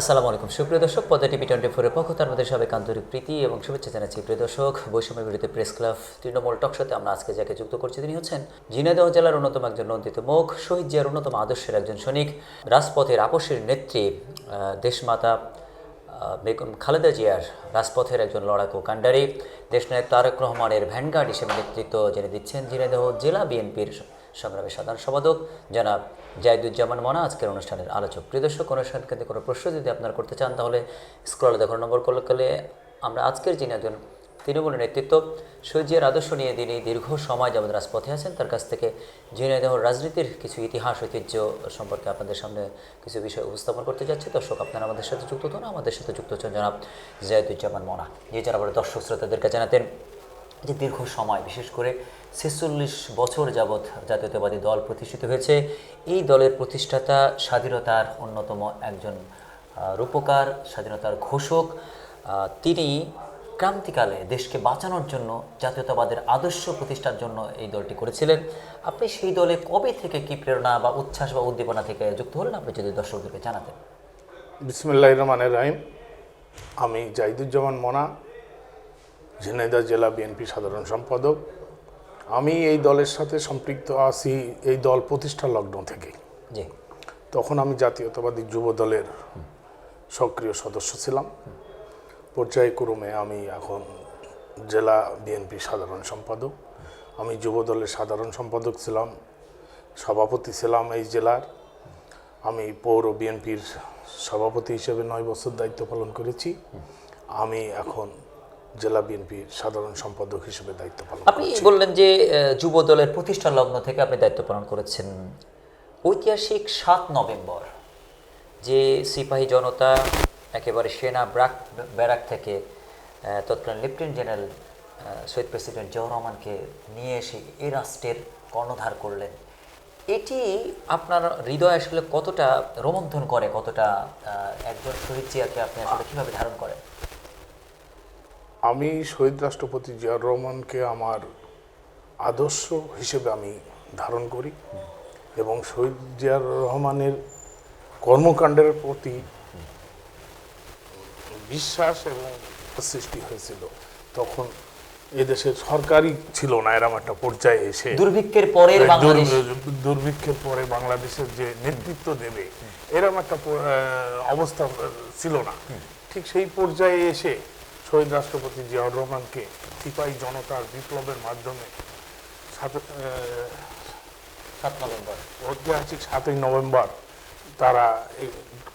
আসসালামু আলাইকুম। সুপ্রিয় দর্শক পদ্মা টিভি টোয়েন্টি ফোরের পক্ষ থেকে আমাদের সবাইকে আন্তরিক প্রীতি এবং শুভেচ্ছা জানাচ্ছি। প্রিয় দর্শক, বৈষম্য বিরোধী প্রেস ক্লাব তৃণমূল টকশোতে আমরা আজকে যাকে যুক্ত করছি তিনি হচ্ছেন ঝিনাইদহ জেলার অন্যতম একজন নন্দিত মুখ, শহীদ জিয়ার অন্যতম আদর্শের একজন সৈনিক, রাজপথের আপসের নেত্রী দেশমাতা বেগম খালেদা জিয়ার রাজপথের একজন লড়াকু কাণ্ডারি, দেশনায়ক তারেক রহমানের ভ্যানগার্ড হিসেবে নেতৃত্ব যিনি দিচ্ছেন ঝিনাইদহ জেলা বিএনপির সংগ্রামী সাধারণ সম্পাদক জনাব জাহিদুজ্জামান মনা, আজকের অনুষ্ঠানের আলোচক প্রিয় দর্শক অনুষ্ঠান কেন্দ্রে কোনো প্রশ্ন যদি আপনারা করতে চান, তাহলে স্ক্রলে দেখানো নম্বর করলে আমরা আজকের যিনি একজন তৃণমূলের নেতৃত্ব সৈজিয়ার আদর্শ নিয়ে তিনি দীর্ঘ সময় যেমন রাজপথে আছেন, তার কাছ থেকে ঝিনাইদহ রাজনীতির কিছু ইতিহাস, ঐতিহ্য সম্পর্কে আপনাদের সামনে কিছু বিষয় উপস্থাপন করতে যাচ্ছি। দর্শক, আপনারা আমাদের সাথে যুক্ত হন আমাদের সাথে যুক্ত হচ্ছেন জনাব জাহিদুজ্জামান মনা। যে যারা দর্শক শ্রোতাদেরকে জানাতেন যে দীর্ঘ সময়, বিশেষ করে ছেচল্লিশ বছর যাবৎ জাতীয়তাবাদী দল প্রতিষ্ঠিত হয়েছে। এই দলের প্রতিষ্ঠাতা স্বাধীনতার অন্যতম একজন রূপকার, স্বাধীনতার ঘোষক। তিনি ক্রান্তিকালে দেশকে বাঁচানোর জন্য, জাতীয়তাবাদের আদর্শ প্রতিষ্ঠার জন্য এই দলটি করেছিলেন। আপনি সেই দলে কবে থেকে কি প্রেরণা বা উচ্ছ্বাস বা উদ্দীপনা থেকে যুক্ত হলেন? আপনি যদি দর্শকদেরকে জানাতেন। বিসমুল্লাহ রহমানের রাহিম। আমি জাহিদুজ্জামান মনা ঝিনাইদহ জেলা বিএনপি সাধারণ সম্পাদক। আমি এই দলের সাথে সম্পৃক্ত আছি এই দল প্রতিষ্ঠা লগ্ন থেকে। তখন আমি জাতীয়তাবাদী যুব দলের সক্রিয় সদস্য ছিলাম। পর্যায়ক্রমে আমি এখন জেলা বিএনপি সাধারণ সম্পাদক। আমি যুব দলের সাধারণ সম্পাদক ছিলাম সভাপতি ছিলাম এই জেলার। আমি পৌর বিএনপির সভাপতি হিসেবে নয় বছর দায়িত্ব পালন করেছি। আমি এখন জেলা বিএনপির সাধারণ সম্পাদক হিসেবে দায়িত্ব পালন আপনি বললেন যে যুব দলের প্রতিষ্ঠা লগ্ন থেকে আপনি দায়িত্ব পালন করেছেন। ঐতিহাসিক সাত নভেম্বর যে সিপাহী জনতা একেবারে সেনা ব্রাক ব্যারাক থেকে তৎকালীন lieutenant general Syed president Ziaur রহমানকে নিয়ে এসে এই রাষ্ট্রের কর্ণধার করলেন। এটি আপনার হৃদয় আসলে কতটা রোমন্থন করে কতটা একজন শহীদ জিয়াকে আপনি আসলে কীভাবে ধারণ করেন? আমি শহীদ রাষ্ট্রপতি জিয়াউর রহমানকে আমার আদর্শ হিসেবে আমি ধারণ করি এবং শহীদ জিয়াউর রহমানের কর্মকাণ্ডের প্রতি বিশ্বাস এবং সৃষ্টি হয়েছিল। তখন এদেশের সরকারই ছিল না এরম একটা পর্যায়ে এসে দুর্ভিক্ষের পরে দুর্ভিক্ষের পরে বাংলাদেশের যে নেতৃত্ব দেবে এরকম একটা অবস্থা ছিল না। ঠিক সেই পর্যায়ে এসে শহীদ রাষ্ট্রপতি জিয়াউর রহমানকে সিপাহী জনতার বিপ্লবের মাধ্যমে সাত- নভেম্বর ঐতিহাসিক সাতই নভেম্বর তারা এই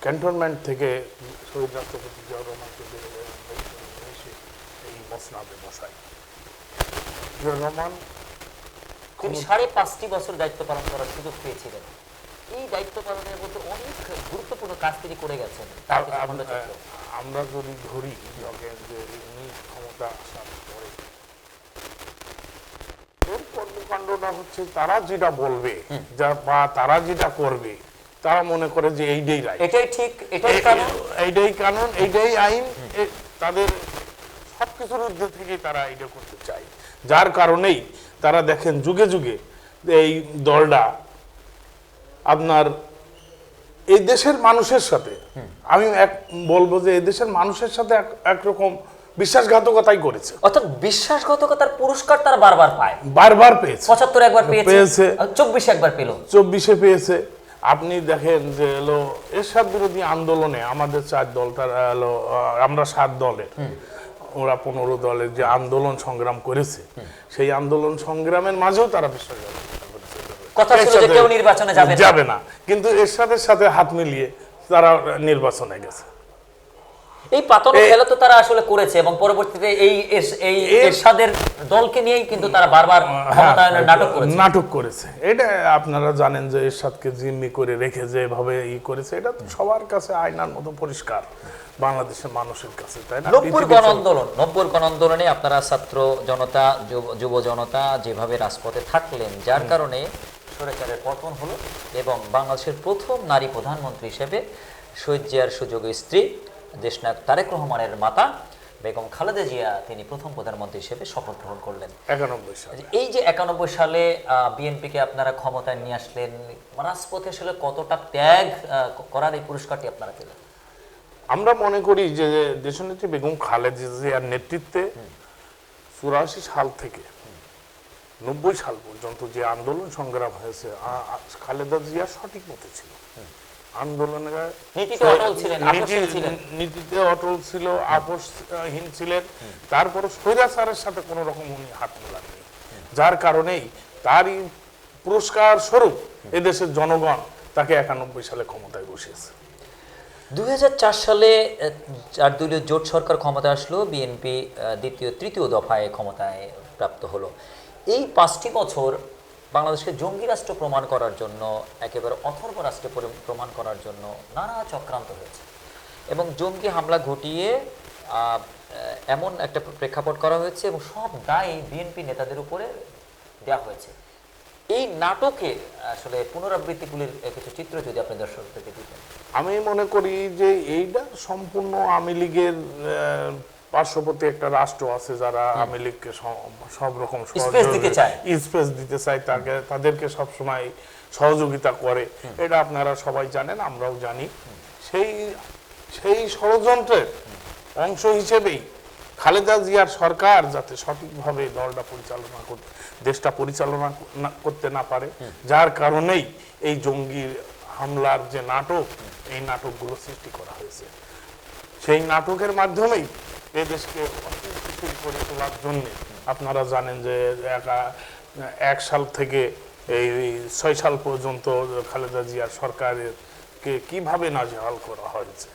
ক্যান্টনমেন্ট থেকে শহীদ রাষ্ট্রপতি জিয়াউর রহমানকে বের এসে এই মসনাদে বসায়। জিয়াউর রহমান তিনি সাড়ে পাঁচটি বছর দায়িত্ব পালন করার সুযোগ পেয়েছিলেন। এই দায়িত্ব পালনের মধ্যে অনেক গুরুত্বপূর্ণ কাজ তিনি করে গেছেন। তার। আমরা যদি ধরি যখন যে উনি ক্ষমতা আসার পরে এর কর্মকাণ্ডটা হচ্ছে তারা যেটা বলবে যা বা তারা যেটা করবে তারা মনে করে যে এইটাই রায়। এটাই ঠিক এটাই কারণ। এইটাই কানুন এইটাই আইন তাদের সবকিছুর ঊর্ধ্বে থেকে তারা এটা করতে চায়। যার কারণেই তারা দেখেন যুগে যুগে এই দলটা আপনার এই দেশের মানুষের সাথে আমি এক বলব যে এই দেশের মানুষের সাথে একরকম বিশ্বাসঘাতকতাই করেছে। অর্থাৎ বিশ্বাসঘাতকতার পুরস্কার তারা বারবার পায়। বারবার পেয়েছে। পঁচাত্তর একবার পেয়েছে। চব্বিশ একবার পেল। চব্বিশে পেয়েছে। আপনি দেখেন যে এলো এরশাদ বিরোধী আন্দোলনে আমাদের চার দল তারা এলো আমরা সাত দলের। ওরা পনেরো দলের যে আন্দোলন সংগ্রাম করেছে সেই আন্দোলন সংগ্রামের মাঝেও তারা বিশ্বাসঘাতকতা করেছে। কথা ছিল যে কেউ নির্বাচনে যাবে যাবে না। কিন্তু এরশাদের সাথে হাত মিলিয়ে তারা নির্বাচনে গেছে। এই পাতন খেলা তো তারা আসলে করেছে এবং পরবর্তীতে এই এই এরশাদের দলকে নিয়েই কিন্তু তারা বারবার ক্ষমতায়নের নাটক করেছে। নাটক করেছে। এটা আপনারা জানেন যে এরশাদকে জিম্মি করে রেখে যেভাবে ই করেছে এটা তো সবার কাছে আয়নার মতো পরিষ্কার। বাংলাদেশের মানুষের কাছে তাই না? নব্বই গণ আন্দোলন নব্বই গণ আন্দোলনে আপনারা ছাত্র জনতা যুব জনতা যেভাবে রাজপথে থাকলেন যার কারণে সরকারের পতন হলো এবং বাংলাদেশের প্রথম নারী প্রধানমন্ত্রী হিসেবে শহীদ জিয়ার সুযোগ্য স্ত্রী দেশনায়ক তারেক রহমানের মাতা বেগম খালেদা জিয়া তিনি প্রথম প্রধানমন্ত্রী হিসেবে শপথ গ্রহণ করলেন। একানব্বই সালে। এই যে একানব্বই সালে বিএনপিকে আপনারা ক্ষমতায় নিয়ে আসলেন রাজপথে আসলে কতটা ত্যাগ করার এই পুরস্কারটি আপনারা পেলেন? আমরা মনে করি যে দেশনেত্রী বেগম খালেদা জিয়ার নেতৃত্বে চুরাশি সাল থেকে নব্বই সাল পর্যন্ত যে আন্দোলন সংগ্রাম হয়েছে খালেদা জিয়া সঠিক মতো ছিল। আন্দোলনের নীতিতে অটল ছিল আপোষহীন ছিলেন। তারপর স্বৈরাচারের সাথে কোনো রকম উনি হাত মেলাননি। যার কারণেই তারই পুরস্কার স্বরূপ এদেশের জনগণ তাকে একানব্বই সালে ক্ষমতায় বসিয়েছে। দুই সালে চার দলীয় জোট সরকার ক্ষমতায় আসলো বিএনপি দ্বিতীয় তৃতীয় দফায় ক্ষমতায় প্রাপ্ত হলো। এই পাঁচটি বছর বাংলাদেশকে জঙ্গি রাষ্ট্র প্রমাণ করার জন্য, একেবারে অথর্ব রাষ্ট্রে প্রমাণ করার জন্য নানা চক্রান্ত হয়েছে। এবং জঙ্গি হামলা ঘটিয়ে এমন একটা প্রেক্ষাপট করা হয়েছে এবং সব দায় বিএনপি নেতাদের উপরে দেওয়া হয়েছে। এই নাটকে আসলে পুনরাবৃত্তিগুলির কিছু চিত্র যদি আপনি দর্শকদেরকে দিতেন। আমি মনে করি যে এইটা সম্পূর্ণ আওয়ামী লীগের পার্শ্ববর্তী একটা রাষ্ট্র আছে যারা আওয়ামী লীগকে সব রকম। স্পেস দিতে চায়। তাকে তাদেরকে সবসময় সহযোগিতা করে। এটা আপনারা সবাই জানেন আমরাও জানি। সেই সেই ষড়যন্ত্রের অংশ হিসেবেই খালেদা জিয়ার সরকার যাতে সঠিকভাবে দলটা পরিচালনা করতে দেশটা পরিচালনা করতে না পারে। যার কারণেই এই জঙ্গি হামলার যে নাটক এই নাটকগুলো সৃষ্টি করা হয়েছে। সেই নাটকের মাধ্যমেই এ দেশকে অস্থিতিশীল করে তোলার জন্য আপনারা জানেন যে একা- এক সাল থেকে এই ছয় সাল পর্যন্ত খালেদা জিয়ার সরকারের কে কীভাবে নাজেহাল করা হয়েছে?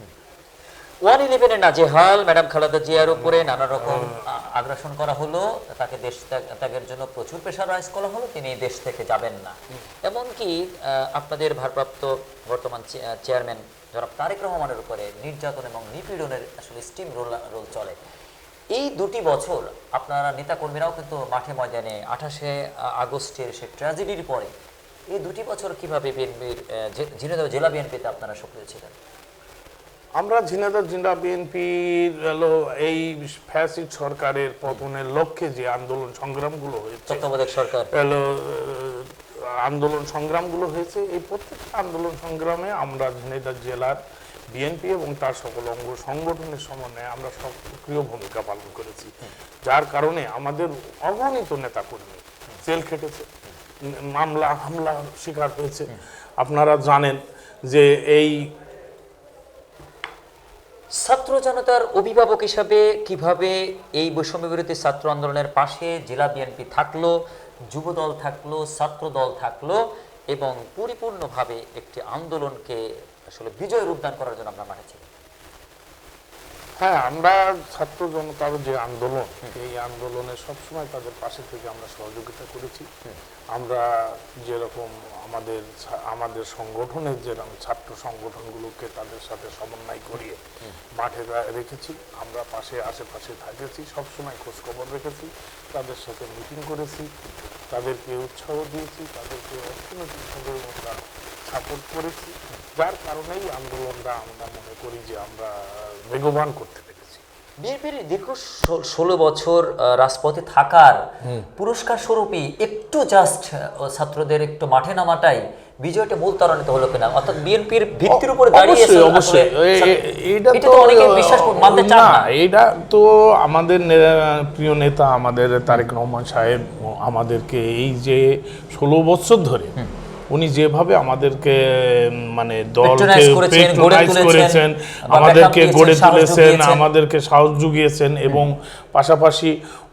ওয়ান ইলেভেনে নাজেহাল ম্যাডাম খালেদা জিয়ার উপরে নানা রকম আগ্রাসন করা হলো তাকে দেশ ত্যাগ- ত্যাগের জন্য প্রচুর প্রেশারাইজ করা হলো তিনি দেশ থেকে যাবেন না। এমনকি আপনাদের ভারপ্রাপ্ত বর্তমান চেয়ারম্যান জনাব তারেক রহমানের উপরে নির্যাতন এবং নিপীড়নের আসলে স্টিম রোল রোল চলে। এই দুটি বছর আপনারা নেতাকর্মীরাও কিন্তু মাঠে ময়দানে আঠাশে আগস্টের সে ট্র্যাজেডির পরে এই দুটি বছর কীভাবে বিএনপির ঝিনাইদহ জেলা বিএনপিতে আপনারা সক্রিয় ছিলেন? আমরা ঝিনাইদহ জিন্ডা বিএনপির এই ফ্যাসিড সরকারের পতনের লক্ষ্যে যে আন্দোলন সংগ্রামগুলো হয়েছে তত্ত্বাবধায়ক সরকার। আন্দোলন সংগ্রামগুলো হয়েছে, এই প্রত্যেকটা আন্দোলন সংগ্রামে আমরা ঝিনাইদহ জেলার বিএনপি এবং তার সকল অঙ্গ সংগঠনের সমন্বয়ে আমরা সক্রিয় ভূমিকা পালন করেছি। যার কারণে আমাদের অগণিত নেতাকর্মী জেল খেটেছে, মামলা, হামলা শিকার হয়েছে। আপনারা জানেন যে এই ছাত্র জনতার অভিভাবক হিসাবে কীভাবে এই বৈষম্য বিরোধী ছাত্র আন্দোলনের পাশে জেলা বিএনপি থাকল যুবদল থাকল ছাত্র দল থাকল এবং পরিপূর্ণভাবে একটি আন্দোলনকে আসলে বিজয় রূপদান করার জন্য আমরা মাঠে হ্যাঁ আমরা ছাত্র জনতার যে আন্দোলন এই আন্দোলনে সবসময় তাদের পাশে থেকে আমরা সহযোগিতা করেছি। আমরা যেরকম আমাদের আমাদের সংগঠনের যেরকম ছাত্র সংগঠনগুলোকে তাদের সাথে সমন্বয় করিয়ে মাঠে রেখেছি, আমরা পাশে, আশেপাশে থাকেছি, সবসময় খোঁজখবর রেখেছি, তাদের সাথে মিটিং করেছি, তাদেরকে উৎসাহ দিয়েছি, তাদেরকে অর্থনৈতিকভাবে আমরা সাপোর্ট করেছি। যার কারণেই আন্দোলনটা আমরা মনে করি যে আমরা বেগবান করতে পেরেছি। বিএনপির দীর্ঘ ষোলো বছর রাজপথে থাকার পুরস্কার স্বরূপই একটু জাস্ট ছাত্রদের একটু মাঠে নামাটাই বিজয়টা মূল ত্বরান্বিত হলো কিনা? অর্থাৎ বিএনপির ভিত্তির উপরে দাঁড়িয়ে অবশ্যই এটা তো অনেকে বিশ্বাস মানতে চান না এটা তো আমাদের নে- প্রিয় নেতা আমাদের তারেক রহমান সাহেব আমাদেরকে এই যে ষোলো বছর ধরে উনি যেভাবে আমাদেরকে মানে দলকে Patronize করেছেন, আমাদেরকে গড়ে তুলেছেন আমাদেরকে সাহস জুগিয়েছেন এবং পাশাপাশি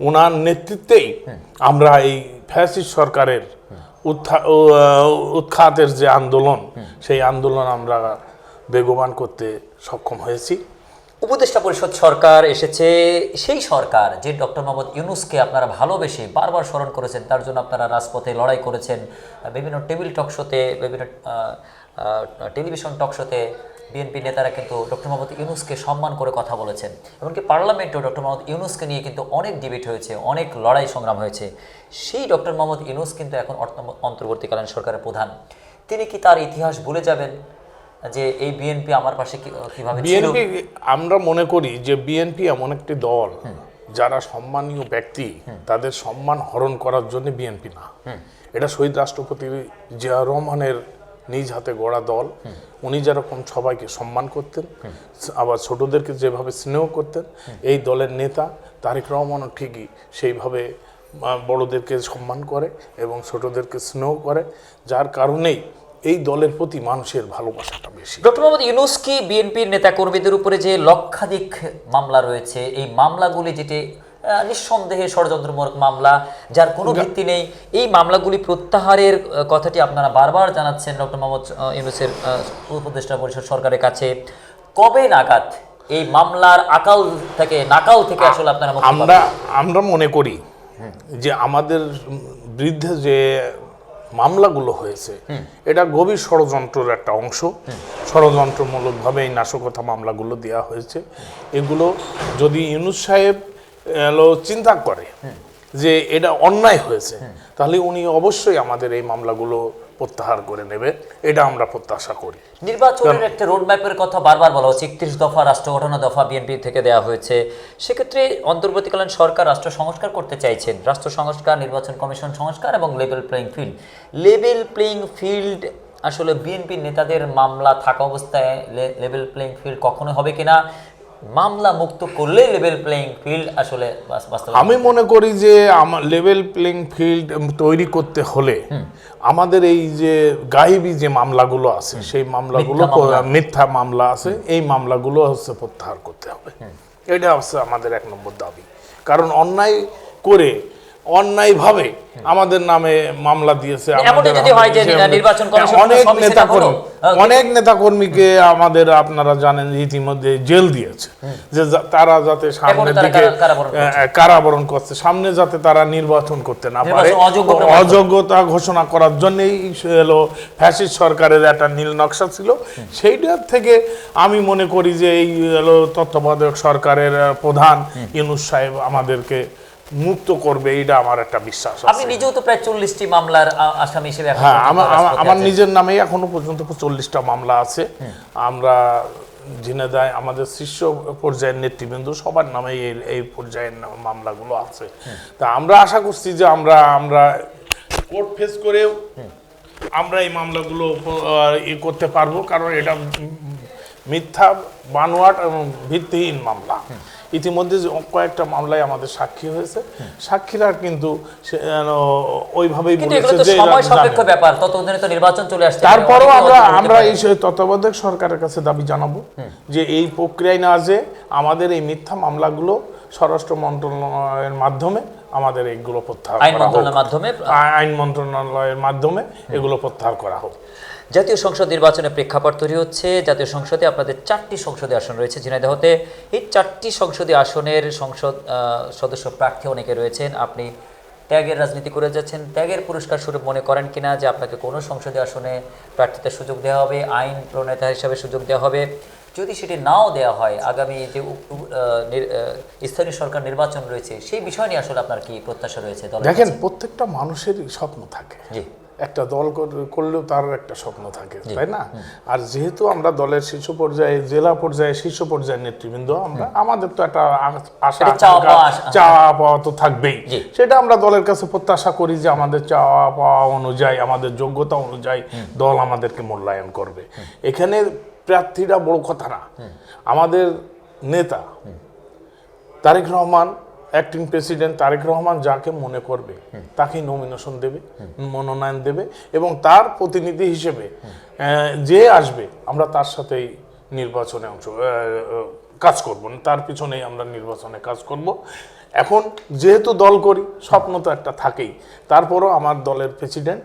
ওনার নেতৃত্বেই আমরা এই ফ্যাসিস্ট সরকারের উৎখাতের যে আন্দোলন সেই আন্দোলন আমরা বেগবান করতে সক্ষম হয়েছি। উপদেষ্টা পরিষদ সরকার এসেছে, সেই সরকার যে ডক্টর মোহাম্মদ ইউনুসকে আপনারা ভালোবেসে বারবার স্মরণ করেছেন, তার জন্য আপনারা রাজপথে লড়াই করেছেন। বিভিন্ন টেবিল টক শোতে, বিভিন্ন টেলিভিশন টক শোতে বিএনপি নেতারা কিন্তু ডক্টর মোহাম্মদ ইউনুসকে সম্মান করে কথা বলেছেন। এমনকি পার্লামেন্টেও ডক্টর মোহাম্মদ ইউনুসকে নিয়ে কিন্তু অনেক ডিবেট হয়েছে, অনেক লড়াই সংগ্রাম হয়েছে। সেই ডক্টর মোহাম্মদ ইউনুস কিন্তু এখন অন্তর্বর্তীকালীন সরকারের প্রধান। তিনি কি তার ইতিহাস ভুলে যাবেন? যে এই বিএনপি আমার পাশে কি- কীভাবে বিএনপি আমরা মনে করি যে বিএনপি এমন একটি দল যারা সম্মানীয় ব্যক্তি তাদের সম্মান হরণ করার জন্য বিএনপি না। এটা শহীদ রাষ্ট্রপতি জিয়া রহমানের নিজ হাতে গড়া দল। উনি যেরকম সবাইকে সম্মান করতেন আবার ছোটদেরকে যেভাবে স্নেহ করতেন এই দলের নেতা তারেক রহমানও ঠিকই সেইভাবে বড়দেরকে সম্মান করে এবং ছোটদেরকে স্নেহ করে। যার কারণেই এই দলের প্রতি মানুষের ভালোবাসাটা বেশি। ডক্টর মোহাম্মদ ইউনুস কি বিএনপির নেতাকর্মীদের উপরে যে লক্ষাধিক মামলা রয়েছে এই মামলাগুলি যেটি নিঃসন্দেহে ষড়যন্ত্রমূলক মামলা যার কোনো ভিত্তি নেই এই মামলাগুলি প্রত্যাহারের কথাটি আপনারা বারবার জানাচ্ছেন ডক্টর মোহাম্মদ ইউনুসের উপদেষ্টা পরিষদ সরকারের কাছে। কবে নাগাদ এই মামলার আকাল থেকে নাকাল থেকে আসলে আপনারা আমরা আমরা মনে করি যে আমাদের বিরুদ্ধে যে মামলাগুলো হয়েছে এটা গভীর ষড়যন্ত্রের একটা অংশ। ষড়যন্ত্রমূলকভাবে এই নাশকতা মামলাগুলো দেওয়া হয়েছে। এগুলো যদি ইউনুস সাহেব চিন্তা করে যে এটা অন্যায় হয়েছে তাহলে উনি অবশ্যই আমাদের এই মামলাগুলো প্রত্যাহার করে নেবে। এটা আমরা প্রত্যাশা করি। নির্বাচনের একটা রোডম্যাপের কথা বারবার বলা হচ্ছে। একত্রিশ দফা রাষ্ট্র গঠনের দফা বিএনপি থেকে দেওয়া হয়েছে। সেক্ষেত্রে অন্তর্বর্তীকালীন সরকার রাষ্ট্র সংস্কার করতে চাইছেন। রাষ্ট্র সংস্কার নির্বাচন কমিশন সংস্কার এবং level playing field level playing field আসলে বিএনপির নেতাদের মামলা থাকা অবস্থায় লেভেল প্লেইং ফিল্ড কখনো হবে কিনা মামলা মুক্ত করলে লেভেল প্লেইং ফিল্ড আসলে আমি মনে করি যে আমার লেভেল প্লেইং ফিল্ড তৈরি করতে হলে আমাদের এই যে গাইবি যে মামলাগুলো আছে সেই মামলাগুলো মিথ্যা মামলা আছে এই মামলাগুলো হচ্ছে প্রত্যাহার করতে হবে। এটা হচ্ছে আমাদের এক নম্বর দাবি। কারণ অন্যায় করে অন্যায়ভাবে আমাদের নামে মামলা দিয়েছে কমিশন অনেক সবই সেটা নেতাকর্মী অনেক নেতাকর্মীকে আমাদের আপনারা জানেন ইতিমধ্যে জেল দিয়েছে যে তারা যাতে সামনের দিকে কারাবরণ করছে। সামনে যাতে তারা নির্বাচন করতে না পারে। অযোগ্যতা ঘোষণা করার জন্যই এলো ফ্যাসিস্ট সরকারের একটা নীল নকশা ছিল সেইটার থেকে আমি মনে করি যে এই এলো তত্ত্বাবধায়ক সরকারের প্রধান ইউনুস সাহেব আমাদেরকে মুক্ত করবে এটা আমার একটা বিশ্বাস আপনি নিজেও তো প্রায় চল্লিশটি মামলার আসামি হিসেবে হ্যাঁ আমার। নিজের নামেই এখনও পর্যন্ত চল্লিশটা মামলা আছে। আমরা ঝিনেদায় আমাদের শীর্ষ পর্যায়ের নেতৃবৃন্দ সবার নামে এই এই পর্যায়ের মামলাগুলো আছে। তা আমরা আশা করছি যে আমরা আমরা কোর্ট ফেস করেও আমরা এই মামলাগুলো ই করতে পারব। কারণ এটা মিথ্যা বানোয়াট এবং ভিত্তিহীন মামলা। ইতিমধ্যে যে কয়েকটা মামলায় আমাদের সাক্ষী হয়েছে। সাক্ষীরা কিন্তু ওইভাবেই বলেছে যে। ব্যাপার। ততদিনে তো নির্বাচন চলে আসছে। তারপরেও আমরা আমরা এই তত্ত্বাবধায়ক সরকারের কাছে দাবি জানাব যে এই প্রক্রিয়ায় না যে আমাদের এই মিথ্যা মামলাগুলো স্বরাষ্ট্র মন্ত্রণালয়ের মাধ্যমে আমাদের এইগুলো প্রত্যাহার আইন করা হোক। মন্ত্রণালয়ের মাধ্যমে? আইন মন্ত্রণালয়ের মাধ্যমে এগুলো প্রত্যাহার করা হোক। জাতীয় সংসদ নির্বাচনের প্রেক্ষাপট তৈরি হচ্ছে। জাতীয় সংসদে আপনাদের চারটি সংসদীয় আসন রয়েছে ঝিনাইদহতে। এই চারটি সংসদীয় আসনের সংসদ সদস্য প্রার্থী অনেকে রয়েছেন। আপনি ত্যাগের রাজনীতি করে যাচ্ছেন। ত্যাগের পুরস্কার স্বরূপ মনে করেন কিনা যে আপনাকে কোনো সংসদীয় আসনে প্রার্থীতার সুযোগ দেওয়া হবে আইন প্রণেতা হিসাবে সুযোগ দেওয়া হবে। যদি সেটি নাও দেওয়া হয় আগামী যে স্থানীয় সরকার নির্বাচন রয়েছে সেই বিষয় নিয়ে আসলে আপনার কি প্রত্যাশা রয়েছে দেখেন প্রত্যেকটা মানুষেরই স্বপ্ন থাকে। জি। একটা দল কর- করলেও তার একটা স্বপ্ন থাকে তাই না? আর যেহেতু আমরা দলের শীর্ষ পর্যায়ে জেলা পর্যায়ে শীর্ষ পর্যায়ের নেতৃবৃন্দ আমরা আমাদের তো একটা আশা চাওয়া পাওয়া আশা- চাওয়া পাওয়া তো থাকবেই। সেটা আমরা দলের কাছে প্রত্যাশা করি যে আমাদের চাওয়া পাওয়া অনুযায়ী আমাদের যোগ্যতা অনুযায়ী দল আমাদেরকে মূল্যায়ন করবে। এখানে প্রার্থীরা বড় কথা না। আমাদের নেতা তারেক রহমান অ্যাক্টিং প্রেসিডেন্ট তারেক রহমান যাকে মনে করবে তাকেই নমিনেশন দেবে মনোনয়ন দেবে এবং তার প্রতিনিধি হিসেবে যে আসবে আমরা তার সাথেই নির্বাচনে অংশ কাজ করব। তার পিছনেই আমরা নির্বাচনে কাজ করব। এখন যেহেতু দল করি স্বপ্ন তো একটা থাকেই। তারপরও আমার দলের প্রেসিডেন্ট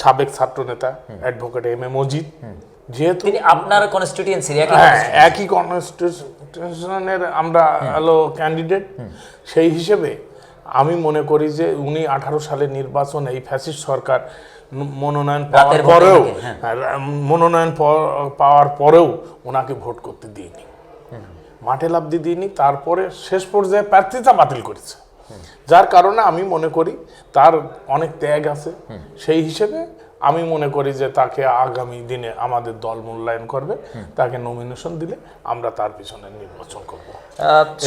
সাবেক ছাত্রনেতা অ্যাডভোকেট এম এ মজিদ যেহেতু তিনি আপনার কনস্টিটিউয়েন্সির একই হ্যাঁ একই কনস্টিটিউশনের আমরা হলো ক্যান্ডিডেট সেই হিসেবে আমি মনে করি যে উনি আঠারো সালে নির্বাচন এই ফ্যাসিস্ট সরকার মনোনয়ন পাওয়ার পরেও? হ্যাঁ। উম, মনোনয়ন পাওয়ার পরেও ওনাকে ভোট করতে দিইনি। মাঠে লাভ দিয়ে দিইনি তারপরে শেষ পর্যায়ে প্রার্থিতা বাতিল করেছে। যার কারণে আমি মনে করি তার অনেক ত্যাগ আছে। সেই হিসেবে আমি মনে করি যে তাকে আগামী দিনে আমাদের দল মূল্যায়ন করবে তাকে নমিনেশন দিলে আমরা তার পিছনে নির্বাচন করব।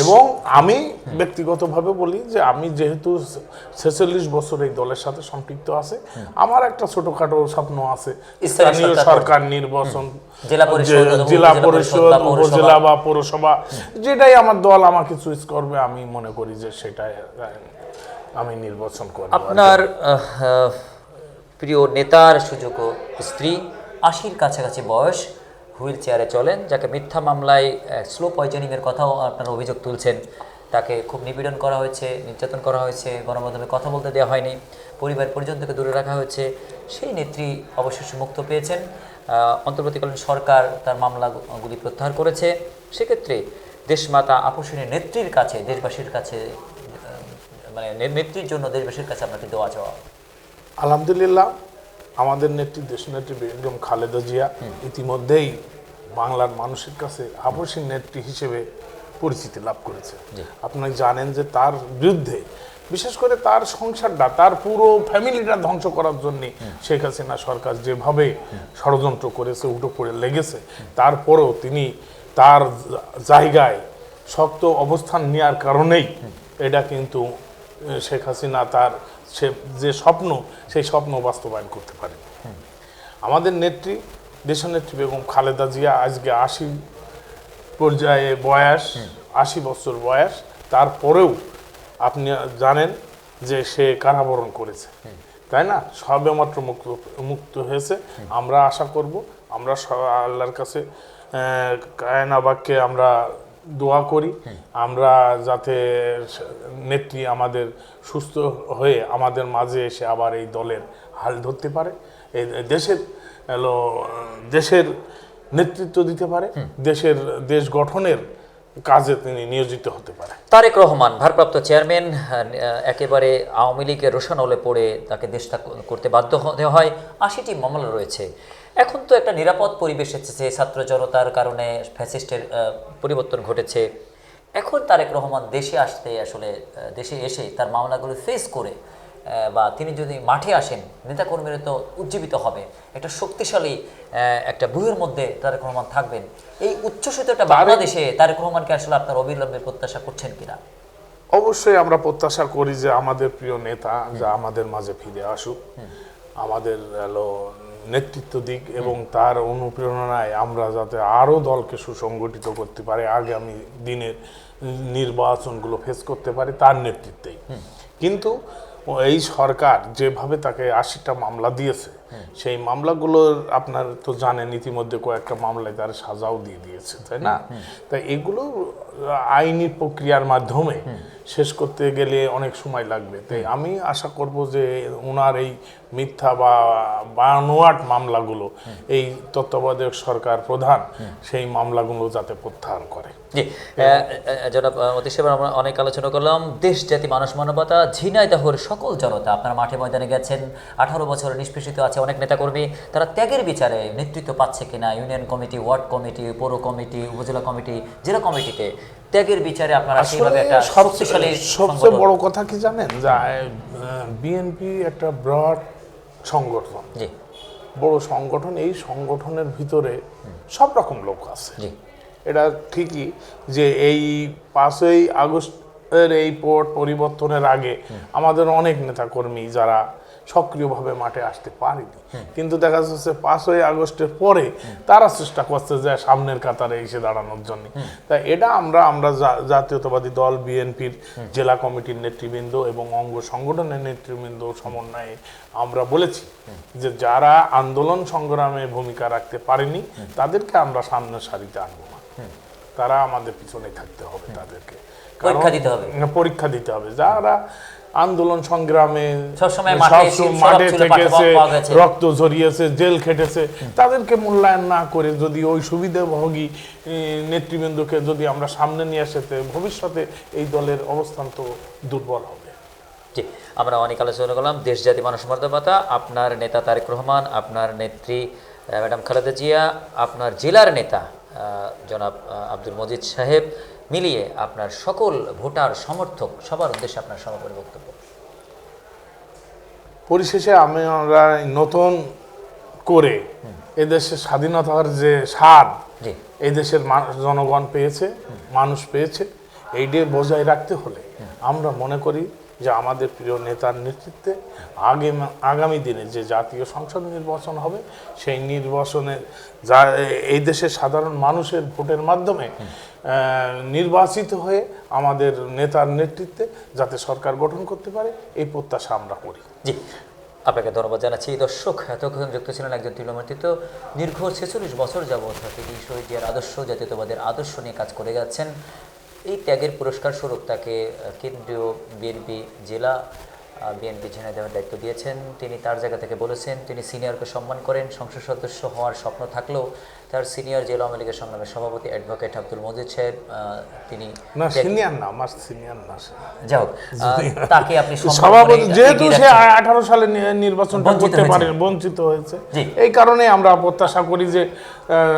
এবং আমি ব্যক্তিগতভাবে বলি যে আমি যেহেতু ছেচল্লিশ বছর এই দলের সাথে সম্পৃক্ত আছে আমার একটা ছোটখাটো স্বপ্ন আছে। স্থানীয় সরকার নির্বাচন জেলা পরিষদ উপজেলা বা পৌরসভা। যেটাই আমার দল আমাকে চুজ করবে আমি মনে করি যে সেটাই আমি নির্বাচন করব আপনার প্রিয় নেতার সুযোগ স্ত্রী আশির কাছাকাছি বয়স, হুইল চেয়ারে চলেন, যাকে মিথ্যা মামলায় স্লো পয়জনিংয়ের কথাও আপনার অভিযোগ তুলছেন। তাকে খুব নিপীড়ন করা হয়েছে, নির্যাতন করা হয়েছে, গণমাধ্যমে কথা বলতে দেওয়া হয়নি, পরিবার পরিজন থেকে দূরে রাখা হয়েছে। সেই নেত্রী অবশেষে মুক্ত পেয়েছেন। অন্তর্বর্তীকালীন সরকার তার মামলাগুলি প্রত্যাহার করেছে। সেক্ষেত্রে দেশমাতা আপসিনী নেত্রীর কাছে, দেশবাসীর কাছে মানে নেত্রীর জন্য দেশবাসীর কাছে আপনাকে দোয়া চাওয়া আলহামদুলিল্লাহ আমাদের নেত্রী দেশনেত্রী বেগম খালেদা জিয়া ইতিমধ্যেই বাংলার মানুষের কাছে আপসী নেত্রী হিসেবে পরিচিতি লাভ করেছে। আপনি জানেন যে তার বিরুদ্ধে বিশেষ করে তার সংসারটা তার পুরো ফ্যামিলিটা ধ্বংস করার জন্য শেখ হাসিনা সরকার যেভাবে ষড়যন্ত্র করেছে উঠো পড়ে লেগেছে তারপরেও তিনি তার জায়গায় শক্ত অবস্থান নেওয়ার কারণেই এটা কিন্তু শেখ হাসিনা তার সে যে স্বপ্ন সেই স্বপ্ন বাস্তবায়ন করতে পারে। আমাদের নেত্রী দেশনেত্রী বেগম খালেদা জিয়া আজকে আশি পর্যায়ে বয়স আশি বছর বয়স। তারপরেও আপনি জানেন যে সে কারাবরণ করেছে। তাই না? সবে মাত্র মুক্ত মুক্ত হয়েছে। আমরা আশা করব আমরা আল্লাহর কাছে আহ, কায়না বাক্যে আমরা দোয়া করি। আমরা যাতে নেত্রী আমাদের সুস্থ হয়ে আমাদের মাঝে এসে আবার এই দলের হাল ধরতে পারে। এই দেশের দেশের নেতৃত্ব দিতে পারে। দেশের দেশ গঠনের কাজে তিনি নিয়োজিত হতে পারে। তারেক রহমান ভারপ্রাপ্ত চেয়ারম্যান একেবারে আওয়ামী লীগের রোশানলে পড়ে তাকে দেশ করতে বাধ্য হতে হয়। আশিটি মামলা রয়েছে। এখন তো একটা নিরাপদ পরিবেশ এসেছে ছাত্র জনতার কারণে ফ্যাসিস্টের পরিবর্তন ঘটেছে। এখন তারেক রহমান দেশে আসতে আসলে দেশে এসে তার মামলাগুলো ফেস করে বা তিনি যদি মাঠে আসেন নেতাকর্মীরা তো উজ্জীবিত হবে। একটা শক্তিশালী একটা বুয়ের মধ্যে তারেক রহমান থাকবেন। এই উচ্ছ্বসিত একটা বাংলাদেশে তারেক রহমানকে আসলে আপনার অবিলম্বে প্রত্যাশা করছেন কিনা? অবশ্যই আমরা প্রত্যাশা করি যে আমাদের প্রিয় নেতা যা আমাদের মাঝে ফিরে আসুক। আমাদের নেতৃত্ব দিক এবং তার অনুপ্রেরণায় আমরা যাতে আরও দলকে সুসংগঠিত করতে পারি আগামী দিনের নির্বাচনগুলো ফেস করতে পারি তার নেতৃত্বেই। কিন্তু এই সরকার যেভাবে তাকে আশিটা মামলা দিয়েছে সেই মামলাগুলোর আপনার তো জানেন ইতিমধ্যে কয়েকটা মামলায় তার সাজাও দিয়ে দিয়েছে তাই না? তাই এগুলো আইনি প্রক্রিয়ার মাধ্যমে শেষ করতে গেলে অনেক সময় লাগবে। তাই আমি আশা করব যে ওনার এই মিথ্যা বা বানোয়াট মামলাগুলো এই তত্ত্বাবধায়ক সরকার প্রধান সেই মামলাগুলো যাতে প্রত্যাহার করে। জি জনাব আমরা অনেক আলোচনা করলাম। দেশ জাতি মানুষ মানবতা ঝিনাইদহর সকল জনতা আপনারা মাঠে ময়দানে গেছেন। আঠারো বছর নিষ্পেষিত আছে অনেক নেতাকর্মী। তারা ত্যাগের বিচারে নেতৃত্ব পাচ্ছে কিনা? ইউনিয়ন কমিটি ওয়ার্ড কমিটি পৌর কমিটি উপজেলা কমিটি জেলা কমিটিতে ত্যাগের বিচারে আপনারা সেইভাবে একটা সবচেয়ে শক্তিশালী সবচেয়ে বড় কথা কি জানেন? যে বিএনপি একটা ব্রড সংগঠন। জি। বড় সংগঠন এই সংগঠনের ভিতরে সব রকম লোক আছে। জি। এটা ঠিকই যে এই পাঁচই আগস্টের এই পোর্ট পরিবর্তনের আগে আমাদের অনেক নেতাকর্মী যারা সক্রিয়ভাবে মাঠে আসতে পারেনি। কিন্তু দেখা যাচ্ছে পাঁচই আগস্টের পরে তারা চেষ্টা করছে যে সামনের কাতারে এসে দাঁড়ানোর জন্য। তাই এটা আমরা আমরা জাতীয়তাবাদী দল, বিএনপির জেলা কমিটির নেতৃবৃন্দ এবং অঙ্গ সংগঠনের নেতৃবৃন্দ সমন্বয়ে আমরা বলেছি যে যারা আন্দোলন সংগ্রামে ভূমিকা রাখতে পারেনি, তাদেরকে আমরা সামনের সারিতে আনব না। তারা আমাদের পিছনে থাকতে হবে তাদেরকে। পরীক্ষা দিতে হবে। পরীক্ষা দিতে হবে। যারা আন্দোলন সংগ্রামে সবসময় মাঠে থেকেছে রক্ত ঝরিয়েছে জেল খেটেছে তাদেরকে মূল্যায়ন না করে যদি ওই সুবিধাভোগী নেতৃবৃন্দকে যদি আমরা সামনে নিয়ে আসতে ভবিষ্যতে এই দলের অবস্থান তো দুর্বল হবে। জি আমরা অনেক আলোচনা করলাম। দেশ জাতি মানুষ মর্যাদা আপনার নেতা তারেক রহমান আপনার নেত্রী ম্যাডাম খালেদা জিয়া আপনার জেলার নেতা জনাব আব্দুল মজিদ সাহেব মিলিয়ে আপনার সকল ভোটার সমর্থক সবার উদ্দেশ্যে আপনার সমাপনী বক্তব্য। পরিশেষে আমি আমরা নতুন করে এদেশের স্বাধীনতার যে স্বাদ এই দেশের মানুষ জনগণ পেয়েছে মানুষ পেয়েছে এইটি বজায় রাখতে হলে আমরা মনে করি যে আমাদের প্রিয় নেতার নেতৃত্বে আগে আগামী দিনে যে জাতীয় সংসদ নির্বাচন হবে সেই নির্বাচনে যা এই দেশের সাধারণ মানুষের ভোটের মাধ্যমে নির্বাচিত হয়ে আমাদের নেতার নেতৃত্বে যাতে সরকার গঠন করতে পারে, এই প্রত্যাশা আমরা করি। জি, আপনাকে ধন্যবাদ জানাচ্ছি। এই দর্শক, এতক্ষণ যুক্ত ছিলেন একজন তৃণমূর্তিত দীর্ঘ ছেচল্লিশ বছর যাবৎ তিনি শহীদ জিয়ার আদর্শ, জাতীয়তাবাদের আদর্শ নিয়ে কাজ করে যাচ্ছেন। এই ত্যাগের পুরস্কার স্বরূপ তাকে কেন্দ্রীয় বিএনপি জেলা বিএনপি ঝিনাইদহের দায়িত্ব দিয়েছেন। তিনি তার জায়গা থেকে বলেছেন, তিনি সিনিয়রকে সম্মান করেন। সংসদ সদস্য হওয়ার স্বপ্ন থাকলেও তার সিনিয়র জেলা আওয়ামী লীগের সংগ্রামের সভাপতি অ্যাডভোকেট আব্দুল মজিদ সাহেব তিনি না সিনিয়র না আমার সিনিয়র না। যাই হোক তাকে আপনি সভাপতি যেহেতু সে। আঠারো সালে নি- নির্বাচনটা বঞ্চিত করতে। পারে বঞ্চিত হয়েছে। এই কারণে আমরা প্রত্যাশা করি যে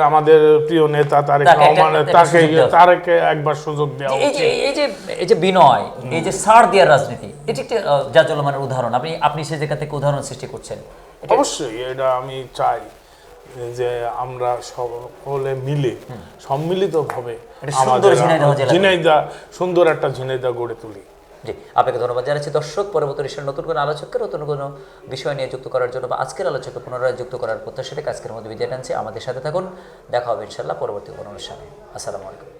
আমাদের প্রিয় নেতা তারেক রহমান তাকে তারেকে একবার সুযোগ দেওয়া এই যে এই যে এই যে বিনয় এই যে সার দেওয়ার রাজনীতি এটি একটি জাজলমানের উদাহরণ। আপনি আপনি সে জায়গা থেকে উদাহরণ সৃষ্টি করছেন। অবশ্যই এটা আমি চাই। যে আমরা সকলে মিলে সম্মিলিতভাবে ঝিনাইদা সুন্দর একটা ঝিনাইদা গড়ে তুলি। জি আপনাকে ধন্যবাদ জানাচ্ছি। দর্শক পরবর্তী নতুন কোনো আলোচককে নতুন কোনো বিষয় নিয়ে যুক্ত করার জন্য বা আজকের আলোচককে পুনরায় যুক্ত করার প্রত্যাশা রেখে আজকের মধ্যে বিদায় টানছি আমাদের সাথে থাকুন। দেখা হবে ইনশাল্লাহ পরবর্তী কোনো অনুষ্ঠানে। আসসালামু আলাইকুম।